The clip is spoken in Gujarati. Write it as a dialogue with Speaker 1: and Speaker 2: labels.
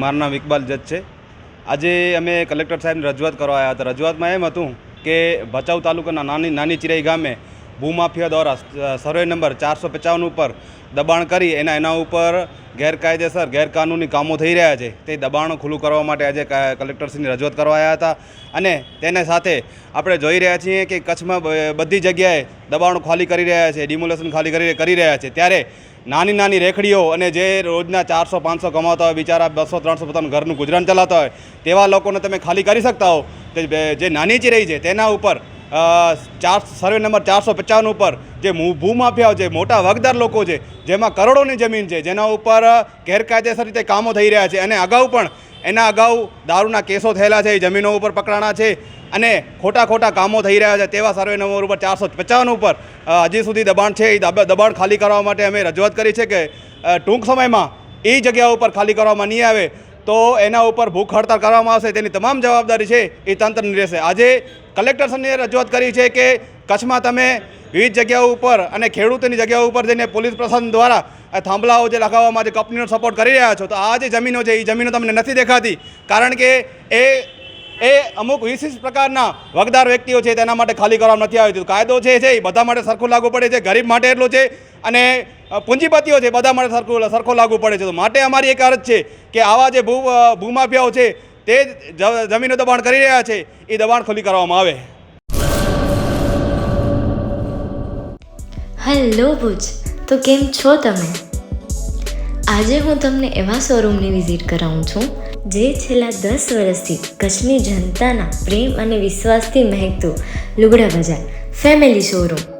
Speaker 1: મારું નામ ઇકબાલ જજ છે. આજે અમે કલેક્ટર સાહેબને રજૂઆત કરવા આવ્યા હતા. રજૂઆતમાં એમ હતું કે ભચાઉ તાલુકાના નાની નાની ચિરાઈ ગામે ભૂમાફિયા દ્વારા સર્વે નંબર ચારસો પચાવન ઉપર દબાણ કરી એના એના ઉપર ગેરકાયદેસર ગેરકાનૂની કામો થઈ રહ્યા છે. તે દબાણો ખુલ્લું કરવા માટે આજે કલેક્ટરશ્રીની રજૂઆત કરવા આવ્યા હતા અને તેને સાથે આપણે જોઈ રહ્યા છીએ કે કચ્છમાં બધી જગ્યાએ દબાણો ખાલી કરી રહ્યા છે, ડિમોલેશન ખાલી કરી કરી રહ્યા છે. ત્યારે નાની નાની રેખડીઓ અને જે રોજના ચારસો, પાંચસો કમાતા હોય, બિચારા બસો, ત્રણસો પોતાનું ઘરનું ગુજરાન ચલાવતા હોય, તેવા લોકોને તમે ખાલી કરી શકતા હો. કે જે નાની ચિરાઈ છે, તેના ઉપર ચાર સર્વે નંબર ચારસો પચાવન ઉપર જે ભૂમાફિયાઓ છે, મોટા વગદાર લોકો છે, જેમાં કરોડોની જમીન છે, જેના ઉપર ગેરકાયદેસર રીતે કામો થઈ રહ્યા છે અને અગાઉ પણ એના અગાઉ દારૂના કેસો થયેલા છે, એ જમીનો ઉપર પકડાણા છે અને ખોટા ખોટા કામો થઈ રહ્યા છે, તેવા સર્વે નંબર ઉપર ચારસો પચાવન ઉપર હજી સુધી દબાણ છે, એ દબાણ ખાલી કરવા માટે અમે રજૂઆત કરી છે કે ટૂંક સમયમાં એ જગ્યા ઉપર ખાલી કરવામાં નહીં આવે. તો એના ઉપર ભૂખ હડતાળ કરવામાં આવશે, તેની તમામ જવાબદારી છે એ તંત્રની રહેશે. આજે કલેક્ટરશ્રીએ રજૂઆત કરી છે કે કચ્છમાં તમે વિવિધ જગ્યાઓ ઉપર અને ખેડૂતોની જગ્યાઓ ઉપર જઈને પોલીસ પ્રશાસન દ્વારા થાંભલાઓ જે લગાવવામાં જે કંપનીનો સપોર્ટ કરી રહ્યા છો. તો આ જે જમીનો છે, એ જમીનો તમને નથી દેખાતી. કારણ કે એ એ અમુક વિશિષ્ટ પ્રકારના વગદાર વ્યક્તિઓ છે, તેના માટે ખાલી કરવામાં નથી આવી કાયદો છે એ બધા માટે સરખું લાગુ પડે છે, ગરીબ માટે એટલો છે અને પૂંજીપતિઓ છે, બધા માટે સરખું સરખો લાગુ પડે છે. તો માટે અમારી એક અરજ છે કે આવા જે ભૂ ભૂમાફિયાઓ છે, તે જ- જમીનો દબાણ કરી રહ્યા છે, એ દબાણ ખુલ્લી કરવામાં આવે.
Speaker 2: હેલો ભુજ, તો કેમ છો તમે? આજે હું તમને એવા શોરૂમની વિઝિટ કરાવું છું, જે છેલ્લા દસ વર્ષથી કચ્છની જનતાના પ્રેમ અને વિશ્વાસથી મહેકતું લુગડા બજાર, ફેમિલી શોરૂમ.